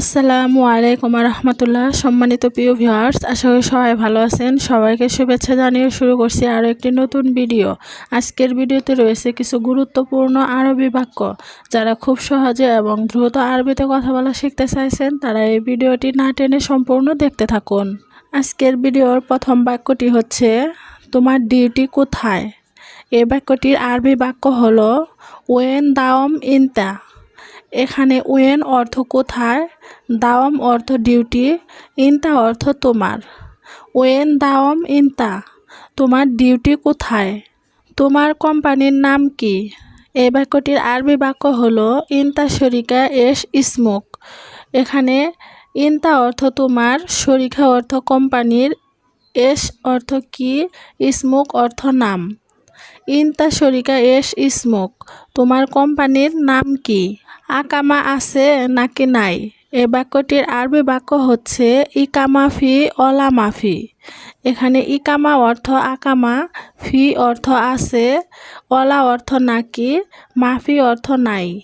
আসসালামু আলাইকুম রহমতুল্লাহ সম্মানিত প্রিয় ভিউয়ার্স আশা করি সবাই ভালো আছেন। সবাইকে শুভেচ্ছা জানিয়ে শুরু করছি আরও একটি নতুন ভিডিও আজকের ভিডিওতে রয়েছে কিছু গুরুত্বপূর্ণ আরবি বাক্য। যারা খুব সহজে এবং দ্রুত আরবিতে কথা বলা শিখতে চাইছেন, তারা এই ভিডিওটি না টেনে সম্পূর্ণ দেখতে থাকুন। আজকের ভিডিওর প্রথম বাক্যটি হচ্ছে, তোমার ডিউটি কোথায়? এই বাক্যটির আরবি বাক্য হলো, ওয়েন দাওম ইনতা। এখানে ওয়েন অর্থ কোথায় দাওয়াম অর্থ ডিউটি, ইনতা অর্থ তোমার। ওয়েন, দাওয়াম, ইনতা, তোমার ডিউটি কোথায়? তোমার কোম্পানির নাম কি? এই বাক্যটির আরবি বাক্য হলো, ইনতা শরিকা এস ইসমুক। এখানে ইনতা অর্থ তোমার, শরিকা অর্থ কোম্পানির, এস অর্থ কি, ইসমুক অর্থ নাম। ইনতা শরিকা এস ইসমুক। তোমার কোম্পানির নাম কি? আকামা আছে নাকি নাই? এ বাক্যটির আরবি বাক্য হচ্ছে ইকামা ফি অলা মাফি। এখানে ইকামা অর্থ আকামা, ফি অর্থ আছে অলা অর্থ নাকি, মাফি অর্থ নাই।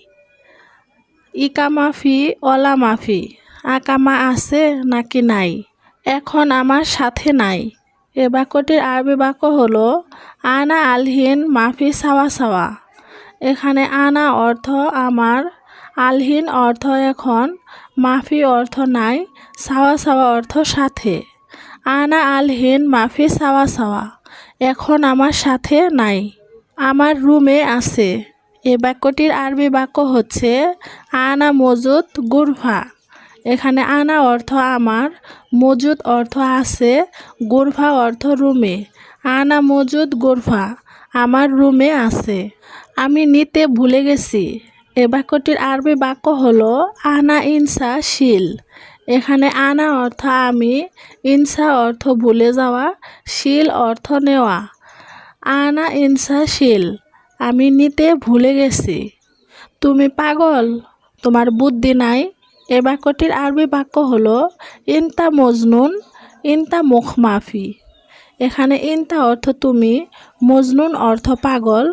ইকামা ফি অলা মাফি। আকামা আছে নাকি নাই? এখন আমার সাথে নাই। এ বাক্যটির আরবি বাক্য হল, আনা আলহিন মাফি সাওয়া সাওয়া। এখানে আনা অর্থ আমার আলহিন অর্থ এখন মাফি অর্থ নাই সাওয়া সাওয়া অর্থ সাথে। আনা আলহিন মাফি সাওয়া সাওয়া এখন আমার সাথে নাই আমার রুমে আছে। এ বাক্যটির আরবি বাক্য হচ্ছে, আনা মজুদ গুরফা। এখানে আনা অর্থ আমার, মজুদ অর্থ আছে, গুরফা অর্থ রুমে। আনা মজুদ, গুরফা আমার রুমে আছে। আমি নিতে ভুলে গেছি। এ বাক্যটির আরবি বাক্য হলো, আনা ইনসা শিল। এখানে আনা অর্থ আমি, ইনসা অর্থ ভুলে যাওয়া, শিল অর্থ নেওয়া। আনা ইনসা শিল, আমি নিতে ভুলে গেছি। তুমি পাগল, তোমার বুদ্ধি নাই এ বাক্যটির আরবি বাক্য হল, ইনতা মজনুন, ইনতা মুখ মাফি। এখানে ইনতা অর্থ তুমি, মজনুন অর্থ পাগল,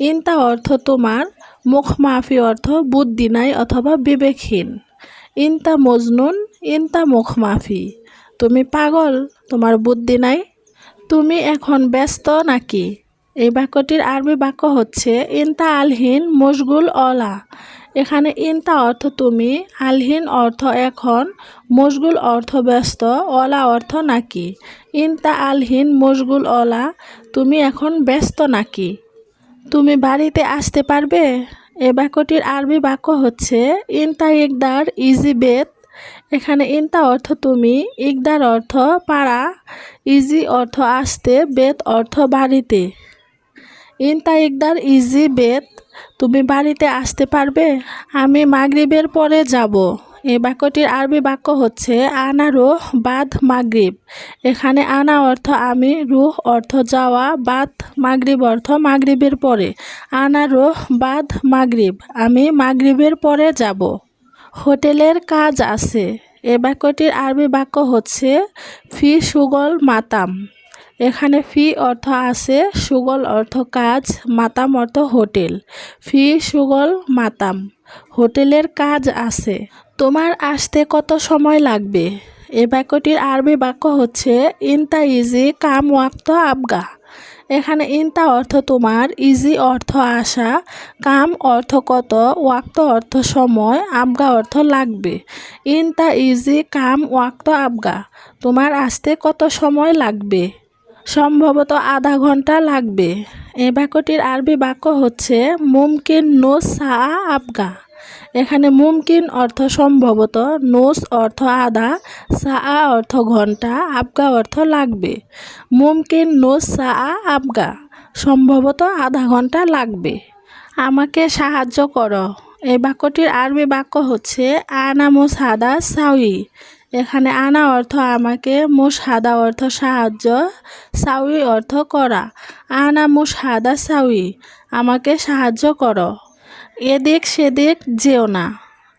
ইনতা অর্থ তোমার, মুখ মাফি অর্থ বুদ্ধি নাই অথবা বিবেকহীন। ইনতা মজনুন, ইনতা মুখ মাফি। তুমি পাগল, তোমার বুদ্ধি নাই, তুমি এখন ব্যস্ত নাকি? এই বাক্যটির আরবি বাক্য হচ্ছে, ইনতা আলহীন, মশগুল, অলা। এখানে ইনতা অর্থ তুমি, আলহীন অর্থ এখন, মশগুল অর্থ ব্যস্ত, অলা অর্থ নাকি। ইনতা আলহীন, মশগুল, অলা, তুমি এখন ব্যস্ত নাকি। তুমি বাড়িতে আসতে পারবে? এ বাক্যটির আরবি বাক্য হচ্ছে, ইনতা ইকদার, ইজি বেত। এখানে ইনতা অর্থ তুমি, ইকদার অর্থ পাড়া, ইজি অর্থ আসতে, বেত অর্থ বাড়িতে। ইনতা ইকদার, ইজি বেত, তুমি বাড়িতে আসতে পারবে? আমি মাগরিবের পরে যাব। এই বাক্যটির আরবি বাক্য হচ্ছে, আনা রুহ বাদ মাগরিব। এখানে আনা অর্থ আমি, রুহ অর্থ যাওয়া, বাদ মাগরিব অর্থ মাগরিবের পরে। আনা রুহ বাদ মাগরিব, আমি মাগরিবের পরে যাব। হোটেলের কাজ আছে। এ বাক্যটির আরবি বাক্য হচ্ছে, ফি সুগল মাতাম। এখানে ফি অর্থ আছে, সুগল অর্থ কাজ, মাতাম অর্থ হোটেল। ফি, সুগল, মাতাম। হোটেলের কাজ আছে। তোমার আসতে কত সময় লাগবে? এ বাক্যটির আরবি বাক্য হচ্ছে, ইনতা ইজি কাম ওয়াক্ত আবগা। এখানে ইনতা অর্থ তোমার, ইজি অর্থ আসা, কাম অর্থ কত, ওয়াক্ত অর্থ সময়, আবগা অর্থ লাগবে। ইনতা ইজি কাম ওয়াক্ত আবগা। তোমার আসতে কত সময় লাগবে? সম্ভবত আধা ঘণ্টা লাগবে। এ বাক্যটির আরবি বাক্য হচ্ছে, মুমকিন নো সা আবগা। এখানে মুমকিন অর্থ সম্ভবত নোস অর্থ আধা, সা অর্থ ঘণ্টা, আবগা অর্থ লাগবে। মুমকিন নোস সা আবগা। সম্ভবত আধা ঘণ্টা লাগবে। আমাকে সাহায্য করো। এই বাক্যটির আরবি বাক্য হচ্ছে, আনা মোসাদা সাউই এখানে আনা অর্থ আমাকে মুশহাদা অর্থ সাহায্য, সাউই অর্থ করা। আনা মুশহাদা সাউই, আমাকে সাহায্য করো। এদিক সেদিক যেও না।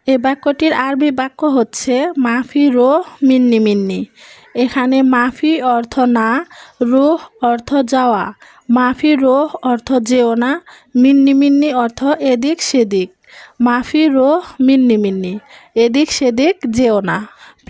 এ বাক্যটির আরবি বাক্য হচ্ছে, মাফি রো মিন্নি মিন্নি। এখানে মাফি অর্থ না, রোহ অর্থ যাওয়া। মাফি রোহ অর্থ যেও না, মিন্নি মিন্নি অর্থ এদিক সেদিক। মাফি রোহ মিন্নি মিন্নি, এদিক সেদিক যেও না।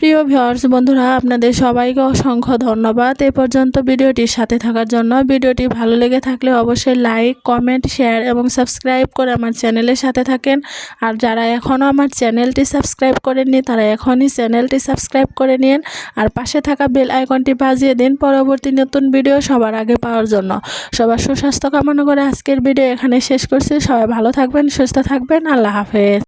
প্রিয় ভিউয়ার্স, বন্ধুরা, আপনাদের সবাইকে অসংখ্য ধন্যবাদ। এ পর্যন্ত ভিডিওটির সাথে থাকার জন্য ভিডিওটি ভালো লেগে থাকলে অবশ্যই লাইক, কমেন্ট, শেয়ার এবং সাবস্ক্রাইব করে আমার চ্যানেলের সাথে থাকেন। আর যারা এখনও আমার চ্যানেলটি সাবস্ক্রাইব করেননি, তারা এখনই চ্যানেলটি সাবস্ক্রাইব করে নিন। আর পাশে থাকা বেল আইকনটি বাজিয়ে দিন পরবর্তী নতুন ভিডিও সবার আগে পাওয়ার জন্য। সবার সুস্বাস্থ্য কামনা করে আজকের ভিডিও এখানে শেষ করছি। সবাই ভালো থাকবেন, সুস্থ থাকবেন। আল্লাহ হাফেজ।